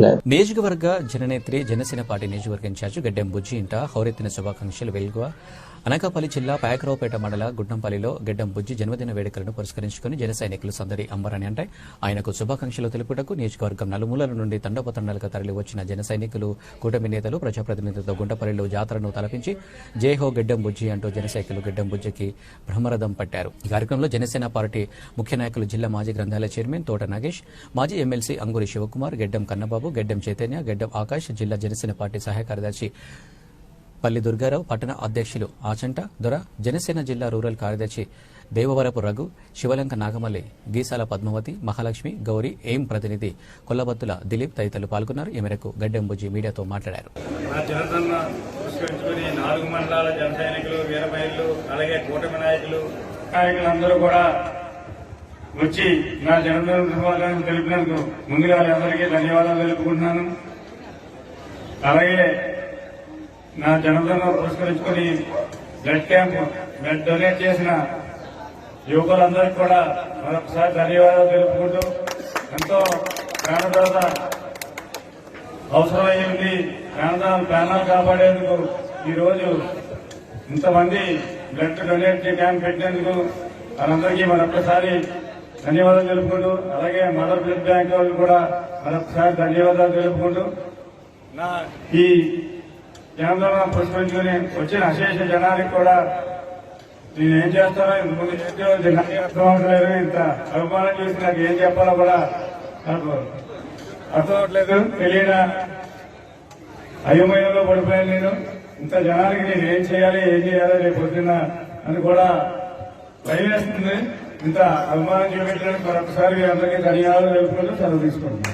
నియోజకవర్గ జననేత్రి జనసేన పార్టీ నియోజకవర్గ ఇన్ఛార్జ్ గడ్డెం బుజ్జి ఇంట హౌరెత్తిన శుభాకాంక్షలు వెలుగువ. అనకాపల్లి జిల్లా పాయకరావుపేట మండల గుడ్డంపల్లిలో గిడ్డం బుజ్జి జన్మదిన వేడుకలను పురస్కరించుకుని జన సైనికులు సందడి అంబరని అంటే ఆయనకు శుభాకాంక్షలు తెలుపుటకు నియోజకవర్గం నలుమూలల నుండి తండోపతండాలుగా తరలి వచ్చిన జన సైనికులు కూటమి నేతలు ప్రజాప్రతినిధులతో గుండపల్లిలో జాతరను తలపించి జై హో బుజ్జి అంటూ జనసైకిలు గిడ్డం బుజ్జికి బ్రహ్మరథం పట్టారు. ఈ కార్యక్రమంలో జనసేన పార్టీ ముఖ్య నాయకులు జిల్లా మాజీ గ్రంథాలయ చైర్మన్ తోట నాగేష్ మాజీ ఎమ్మెల్సీ అంగూరి శివకుమార్ గెడ్డం కన్నబాబు గెడ్డం చైతన్య గెడ్డం ఆకాష్ జిల్లా జనసేన పార్టీ సహాయ కార్యదర్శి పల్లి దుర్గారావు పట్టణ అధ్యక్షులు ఆచంట దొర జనసేన జిల్లా రూరల్ కార్యదర్శి దేవవరపు రఘు శివలంక నాగమల్లి గీసాల పద్మావతి మహాలక్ష్మి గౌరీ ఎయిం ప్రతినిధి కొల్లబత్తుల దిలీప్ తదితరులు పాల్గొన్నారు. ఈ మేరకు గడ్డెం మీడియాతో మాట్లాడారు. నాలుగు మండలాల జన సైనికులు వీరమహిళలు అలాగే కూటమి నాయకులు నాయకులందరూ కూడా వచ్చి నా జనదిన శుభాకాంక్షలు తెలిపినందుకు ముందుగా అందరికీ ధన్యవాదాలు తెలుపుకుంటున్నాను. అలాగే నా జనదిన పురస్కరించుకుని బ్లడ్ క్యాంప్ బ్లడ్ డొనేట్ చేసిన యువకులందరికీ కూడా మరొకసారి ధన్యవాదాలు తెలుపుకుంటూ ఎంతో ప్రాణదాత అవసరమైంది ప్రాణదాన ప్రాణాలు కాపాడేందుకు ఈరోజు ఇంతమంది బ్లడ్ డొనేట్ క్యాంప్ పెట్టినందుకు వారందరికీ మరొకసారి ధన్యవాదాలు తెలుపుకుంటూ అలాగే మదర్ బ్లడ్ బ్యాంక్ వాళ్ళు కూడా మరొకసారి ధన్యవాదాలు తెలుపుకుంటూ నా ఈ జనాందోళన పుష్పించుకుని వచ్చిన అశేష జనానికి కూడా నేను ఏం చేస్తానో ఇంత ముందు చేస్తే అర్థం అవ్వట్లేదు ఇంత అభిమానం చూసి నాకు ఏం చెప్పాలో కూడా నాకు అర్థం అవ్వట్లేదు తెలియన అయోమయంలో పడిపోయాను నేను. ఇంత జనానికి నేను ఏం చేయాలి ఏం చేయాలి రేపు పొద్దున్న అని కూడా భయం వేస్తుంది. ఇంత అభిమానం చూపించడానికి మరొకసారి అందరికీ ధన్యవాదాలు తెలుపుకుంటూ సెలవు తీసుకుంటున్నాను.